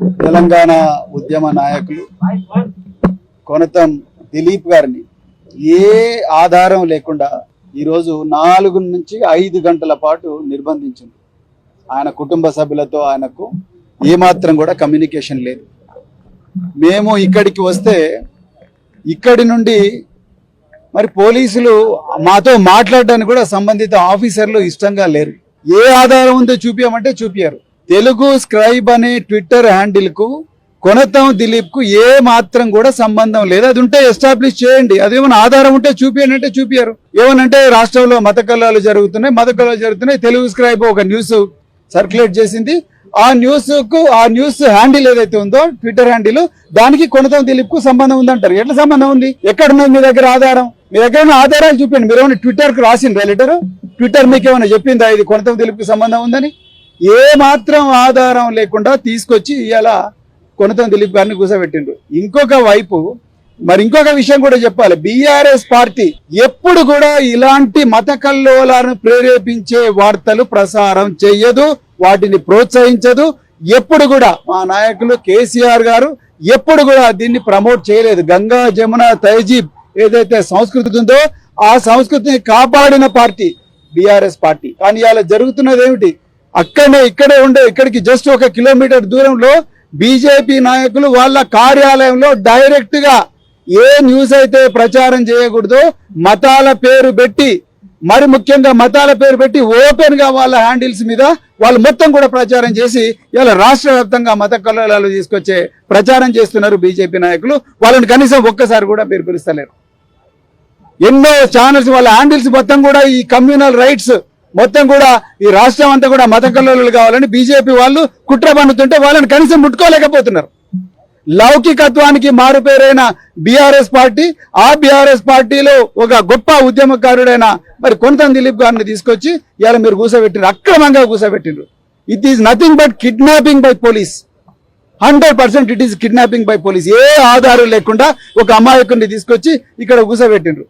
తెలంగాణ ఉద్యమ నాయకులు కొనతం దిలీప్ గారిని. ఏ ఆధారం లేకుండా ఈరోజు నాలుగు నుంచి ఐదు గంటల పాటు నిర్బంధించింది. ఆయన కుటుంబ సభ్యులతో ఆయనకు ఏమాత్రం కూడా కమ్యూనికేషన్ లేదు. మేము ఇక్కడికి వస్తే ఇక్కడి నుండి మరి పోలీసులు మాతో మాట్లాడడానికి కూడా సంబంధిత ఆఫీసర్లు ఇష్టంగా లేరు. ఏ ఆధారం ఉందో చూపించమంటే చూపించారు తెలుగు స్క్రైబ్ అనే ట్విట్టర్ హ్యాండిల్కు కొనతం దిలీప్కు ఏ మాత్రం కూడా సంబంధం లేదు. అది ఉంటే ఎస్టాబ్లిష్ చేయండి. అదేమైనా ఆధారం ఉంటే చూపియండి అంటే చూపియారు. ఏమనంటే రాష్ట్రంలో మత కల్లాలు జరుగుతున్నాయి మత కల్లాలు జరుగుతున్నాయి. తెలుగు స్క్రైబ్ ఒక న్యూస్ సర్క్యులేట్ చేసింది. ఆ న్యూస్కు ఆ న్యూస్ హ్యాండిల్ ఏదైతే ఉందో ట్విట్టర్ హ్యాండిల్ దానికి కొనతం దిలీప్కు సంబంధం ఉందంటారు. ఎట్లా సంబంధం ఉంది? ఎక్కడున్నది మీ దగ్గర ఆధారం? మీ దగ్గర ఆధారాలు చూపించండి మీరు ఏమైనా ట్విట్టర్కు రాసిండ్రా లెటర్? ట్విట్టర్ మీకు ఏమైనా చెప్పిందా? ఇది కొనతం దిలీప్కు సంబంధం ఉందని? ఏ మాత్రం ఆధారం లేకుండా తీసుకొచ్చి ఇలా కొనతం దిలీప్ గారిని కూర్చోబెట్టిండ్రు ఇంకొక వైపు మరి ఇంకొక విషయం కూడా చెప్పాలి. బీఆర్ఎస్ పార్టీ ఎప్పుడు కూడా ఇలాంటి మత కల్లోలాలను ప్రేరేపించే వార్తలు ప్రసారం చేయదు వాటిని ప్రోత్సహించదు. ఎప్పుడు కూడా మా నాయకులు కేసీఆర్ గారు ఎప్పుడు కూడా దీన్ని ప్రమోట్ చేయలేదు. గంగా జమున తైజీబ్ ఏదైతే సంస్కృతి ఉందో ఆ సంస్కృతిని కాపాడిన పార్టీ బీఆర్ఎస్ పార్టీ. కానీ ఇలా జరుగుతున్నది ఏమిటి? అక్కడనే ఇక్కడే ఉండే ఇక్కడికి జస్ట్ ఒక కిలోమీటర్ దూరంలో బీజేపీ నాయకులు వాళ్ళ కార్యాలయంలో డైరెక్ట్గా ఏ న్యూస్ అయితే ప్రచారం చేయకూడదో మతాల పేరు పెట్టి మరి ముఖ్యంగా మతాల పేరు పెట్టి ఓపెన్గా వాళ్ళ హ్యాండిల్స్ మీద వాళ్ళు మొత్తం కూడా ప్రచారం చేసి ఇలా రాష్ట్ర వ్యాప్తంగా మత కల్లోలాలు తీసుకొచ్చే ప్రచారం చేస్తున్నారు బీజేపీ నాయకులు. వాళ్ళని కనీసం ఒక్కసారి కూడా పేరు పిలుస్తలేరు. ఎన్నో ఛానల్స్ వాళ్ళ హ్యాండిల్స్ మొత్తం కూడా ఈ కమ్యూనల్ రైట్స్ మొత్తం కూడా ఈ రాష్ట్రం అంతా కూడా మత కల్లోలు కావాలని బీజేపీ వాళ్ళు కుట్ర పన్నుతుంటే వాళ్ళని కనీసం ముట్టుకోలేకపోతున్నారు. లౌకికత్వానికి మారుపేరైన బీఆర్ఎస్ పార్టీ ఆ బీఆర్ఎస్ పార్టీలో ఒక గొప్ప ఉద్యమకారుడైన మరి కొంత దిలీప్ గారిని తీసుకొచ్చి ఇవాళ మీరు కూసబెట్టిండ్రు అక్రమంగా కూసబెట్టిండ్రు it is nothing but kidnapping by police hundred percent it is kidnapping by police ఏ ఆధారం లేకుండా ఒక అమాయకుడిని తీసుకొచ్చి ఇక్కడ కూసబెట్టిండ్రు